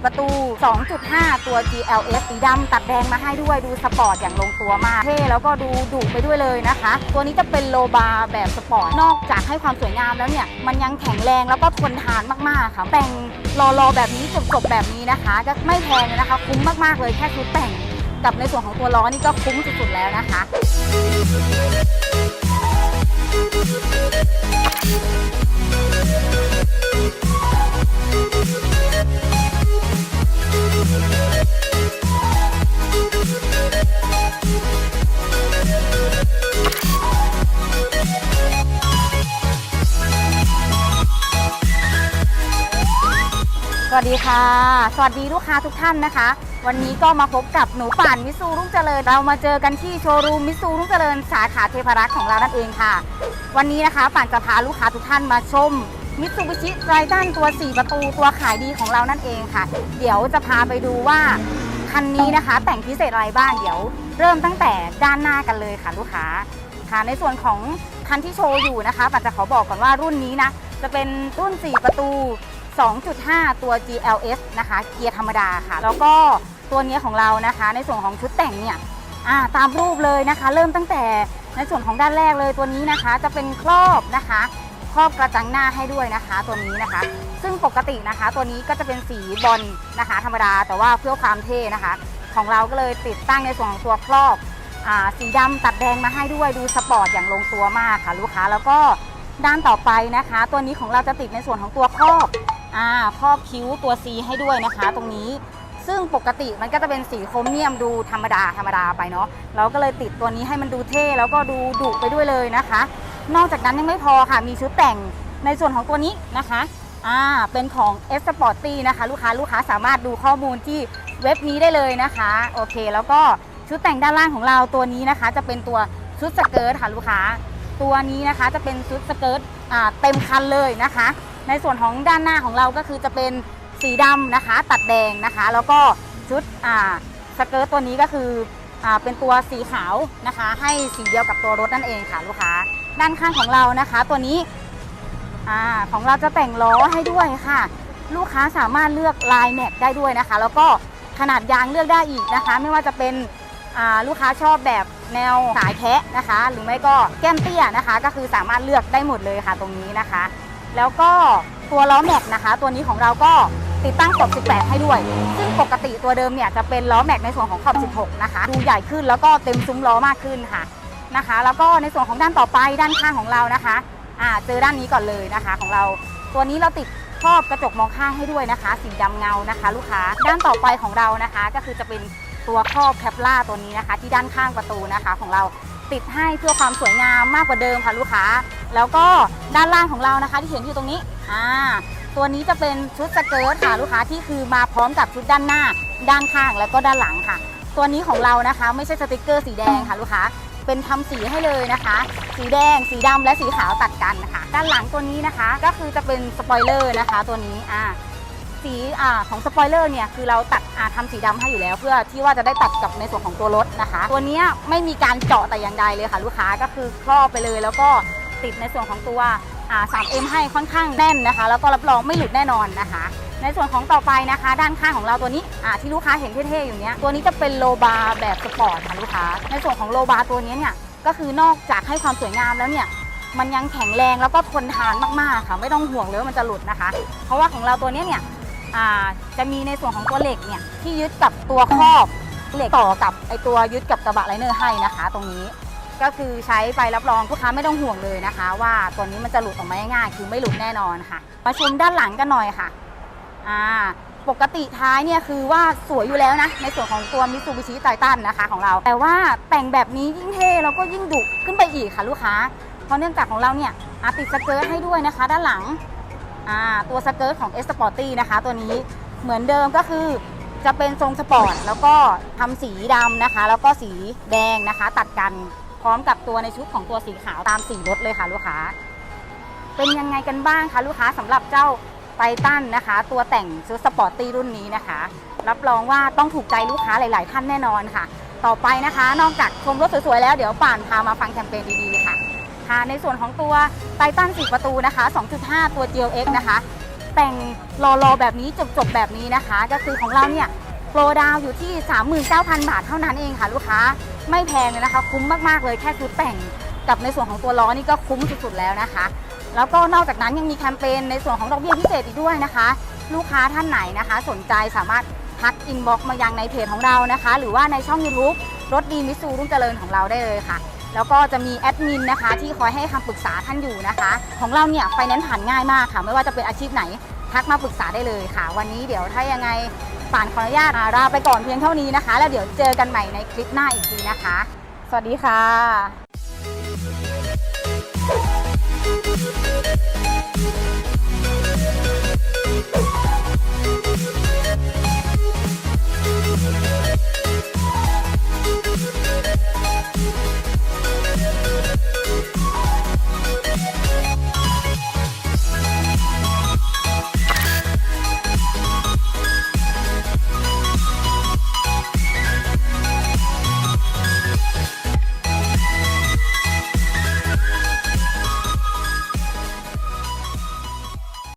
4 ประตู 2.5 ตัว GLS สีดำตัดแดงมาให้ด้วยดูสปอร์ตอย่างลงตัวมากเท่แล้วก็ดูดุไปด้วยเลยนะคะ ตัวนี้จะเป็นโลบาร์แบบสปอร์ต นอกจากให้ความสวยงามแล้วเนี่ย มันยังแข็งแรงแล้วก็ทนทานมากๆค่ะแต่งรอๆแบบนี้จบๆแบบนี้นะคะ ก็ไม่แพงเลยนะคะ คุ้มมากๆเลยแค่ชุดแต่งกับในส่วนของตัวล้อนี่ก็คุ้มสุดๆแล้วนะคะ วัสดีค่ะ สวัสดีลูกค้าทุกท่านนะคะ วันนี้ก็มาพบกับหนูป่านมิสูรุ่งเจริญ เรามาเจอกันที่โชว์รูมมิสูรุ่งเจริญสาขาเทพรักษ์ของเรานั่นเองค่ะ วันนี้นะคะป่านจะพาลูกค้าทุกท่านมาชมมิตซูบิชิไรตันตัว 4 ประตูตัวขายดีของเรานั่นเองค่ะ เดี๋ยวจะพาไปดูว่าคันนี้นะคะแต่งพิเศษอะไรบ้างเดี๋ยว เริ่มตั้งแต่ด้านหน้ากันเลยค่ะลูกค้าค่ะในส่วนของคันที่โชว์อยู่นะคะปัจจะขอบอกก่อนว่ารุ่นนี้นะจะเป็นรุ่น 4 ประตู 2.5 ตัว GLS นะคะ เกียร์ธรรมดาค่ะ แล้วก็ตัวนี้ของเรานะคะ ในส่วนของชุดแต่งเนี่ยตามรูปเลยนะคะ เริ่มตั้งแต่ในส่วนของด้านแรกเลยตัวนี้นะคะ จะเป็นครอบนะคะ ครอบกระจังหน้าให้ด้วยนะคะ ตัวนี้นะคะ ซึ่งปกตินะคะ ตัวนี้ก็จะเป็นสีบอลนะคะ ธรรมดาแต่ว่าเพื่อความเท่นะคะ ของเราก็เลยติดตั้งในส่วนของตัวครอบอ่าสีดำตัดแดงมาให้ด้วยดูสปอร์ตอย่างลงตัวมากค่ะ ลูกค้าแล้วก็ด้านต่อไปนะคะ ตัวนี้ของเราจะติดในส่วนของตัวครอบ อ่าครอบคิ้วตัว C ให้ด้วยนะคะ ตรงนี้ ซึ่งปกติมันก็จะเป็นสีโครเมียมดูธรรมดาธรรมดาไปเนาะเราก็เลยติดตัวนี้ให้มันดูเท่แล้วก็ดูดุไปด้วยเลยนะคะ นอกจากนั้นยังไม่พอค่ะมีชุดแต่งในส่วนของตัวนี้นะคะอ่าเป็นของ S Sporty นะคะลูกค้าลูกค้าสามารถดูข้อมูลที่เว็บนี้ได้เลยนะคะโอเค แล้วก็ชุดแต่งด้านล่างของเราตัวนี้นะคะ จะเป็นตัวชุดสเกิร์ตค่ะลูกค้า ตัวนี้นะคะจะเป็นชุดสเกิร์ตเต็มคันเลยนะคะ ในส่วนของด้านหน้าของเราก็คือจะเป็นสีดำนะคะ ตัดแดงนะคะ แล้วก็ชุดอ่าสเกิร์ตตัวนี้ก็คืออ่าเป็นตัวสีขาวนะคะ ให้สีเดียวกับตัวรถนั่นเองค่ะลูกค้า ด้านข้างของเรานะคะ ตัวนี้อ่าของเราจะแต่งล้อให้ด้วยค่ะ ลูกค้าสามารถเลือกลายแม็กได้ด้วยนะคะ แล้วก็ขนาดยางเลือกได้อีกนะคะ ไม่ว่าจะเป็นลูกค้าชอบแบบแนวสายแคะนะคะ หรือไม่ก็แก้มเตี้ยนะคะ ก็คือสามารถเลือกได้หมดเลยค่ะตรงนี้นะคะ แล้วก็ตัวล้อแม็กนะคะ ตัวนี้ของเราก็ติดตั้งขอบ 18 ให้ด้วย ซึ่งปกติตัวเดิมเนี่ยจะเป็นล้อแม็กในส่วนของขอบ 16 นะคะ ดูใหญ่ขึ้นแล้วก็เต็มซุ้มล้อมากขึ้นค่ะนะคะ แล้วก็ในส่วนของด้านต่อไปด้านข้างของเรานะคะอ่าเจอด้านนี้ก่อนเลยนะคะของเรา ตัวนี้เราติดครอบกระจกมองข้างให้ด้วยนะคะ สีดำเงานะคะ ลูกค้าด้านต่อไปของเรานะคะ ก็คือจะเป็นตัวครอบแคปล่าตัวนี้นะคะ ที่ด้านข้างประตูนะคะของเรา ติดให้เพื่อความสวยงามมากกว่าเดิมค่ะลูกค้า แล้วก็ด้านล่างของเรานะคะ ที่เห็นอยู่ตรงนี้อ่าตัวนี้จะเป็นชุดสเกิร์ตค่ะลูกค้าที่คือมาพร้อมกับชุดด้านหน้า ด้านข้างแล้วก็ด้านหลังค่ะ ตัวนี้ของเรานะคะ ไม่ใช่สติกเกอร์สีแดงค่ะลูกค้าเป็นทำสีให้เลยนะคะ สีแดง สีดำและสีขาวตัดกันนะคะ ด้านหลังตัวนี้นะคะ ก็คือจะเป็นสปอยเลอร์นะคะ ตัวนี้อ่า สีอของสปอยเลอร์เนี่ยคือเราตัดอาทำสีดำให้อยู่แล้ว เพื่อที่ว่าจะได้ตัดกับในส่วนของตัวรถนะคะ ตัวนี้ไม่มีการเจาะแต่อย่างใดเลยค่ะลูกค้าก็คือครอบไปเลยแล้วก็ติดในส่วนของตัวอ่า 3M ให้ค่อนข้างแน่นนะคะ แล้วก็รับรองไม่หลุดแน่นอนนะคะ ในส่วนของต่อไปนะคะ ด้านข้างของเราตัวนี้อ่าที่ลูกค้าเห็นเท่ๆอยู่เนี้ยตัวนี้จะเป็นโลบาร์แบบสปอร์ตค่ะลูกค้า ในส่วนของโลบาร์ตัวนี้เนี่ยก็คือนอกจากให้ความสวยงามแล้วเนี่ยมันยังแข็งแรงแล้วก็ทนทานมากๆค่ะ ไม่ต้องห่วงเลยว่ามันจะหลุดนะคะ เพราะว่าของเราตัวเนี้ยเนี่ย จะมีในส่วนของตัวเหล็กเนี่ยที่ยึดกับตัวครอบเหล็กต่อกับไอตัวยึดกับกระบะไลเนอร์ให้นะคะ ตรงนี้ก็คือใช้ไปรับรองลูกค้าไม่ต้องห่วงเลยนะคะ ว่าตัวนี้มันจะหลุดออกมาง่ายๆคือไม่หลุดแน่นอนค่ะ มาชมด้านหลังกันหน่อยค่ะอ่าปกติท้ายเนี่ยคือว่าสวยอยู่แล้วนะ ในส่วนของตัวมิตซูบิชิไททันนะคะของเรา แต่ว่าแต่งแบบนี้ยิ่งเท่แล้วก็ยิ่งดุขึ้นไปอีกค่ะลูกค้า เพราะเนื่องจากของเราเนี่ยอะติดสเกิร์ตให้ด้วยนะคะ ด้านหลัง ตัวสเกิร์ตของ S Sporty นะคะ ตัวนี้เหมือนเดิมก็คือจะเป็นทรงสปอร์ตแล้วก็ทำสีดำนะคะ แล้วก็สีแดงนะคะ ตัดกันพร้อมกับตัวในชุดของตัวสีขาวตามสีรถเลยค่ะลูกค้า เป็นยังไงกันบ้างคะลูกค้าสำหรับเจ้าไททันนะคะ ตัวแต่งชุดสปอร์ตตี้รุ่นนี้นะคะ รับรองว่าต้องถูกใจลูกค้าหลาย ๆ ท่านแน่นอนค่ะ ต่อไปนะคะ นอกจากชมรถสวย ๆ แล้วเดี๋ยวป่านพามาฟังแคมเปญดี ๆ ค่ะ ค่ะ ในส่วนของตัวไททัน4ประตูนะคะ 2.5 ตัว GLX นะคะ แต่งรอๆแบบนี้จบๆ แบบนี้นะคะ ก็คือของเราเนี่ยโปรดาวอยู่ที่ 39,000 บาทเท่านั้นเองค่ะ ลูกค้าไม่แพงเลยนะคะ คุ้มมากๆเลยแค่ชุดแต่งกับในส่วนของตัวล้อนี่ก็คุ้มสุดๆแล้วนะคะ แล้วก็นอกจากนั้นยังมีแคมเปญในส่วนของดอกเบี้ยพิเศษอีกด้วยนะคะ ลูกค้าท่านไหนนะคะ สนใจสามารถทักอินบ็อกมายังในเพจของเรานะคะ หรือว่าในช่อง YouTube รถดีมิสูรุ่งเจริญของเราได้เลยค่ะ แล้วก็จะมีแอดมินนะคะที่คอยให้คำปรึกษาท่านอยู่นะคะ ของเราเนี่ยไฟแนนซ์ผ่านง่ายมากค่ะ ไม่ว่าจะเป็นอาชีพไหนทักมาปรึกษาได้เลยค่ะ วันนี้เดี๋ยวถ้ายังไงป่านขออนุญาตลาไปก่อนเพียงเท่านี้นะคะ แล้วเดี๋ยวเจอกันใหม่ในคลิปหน้าอีกทีนะคะ สวัสดีค่ะ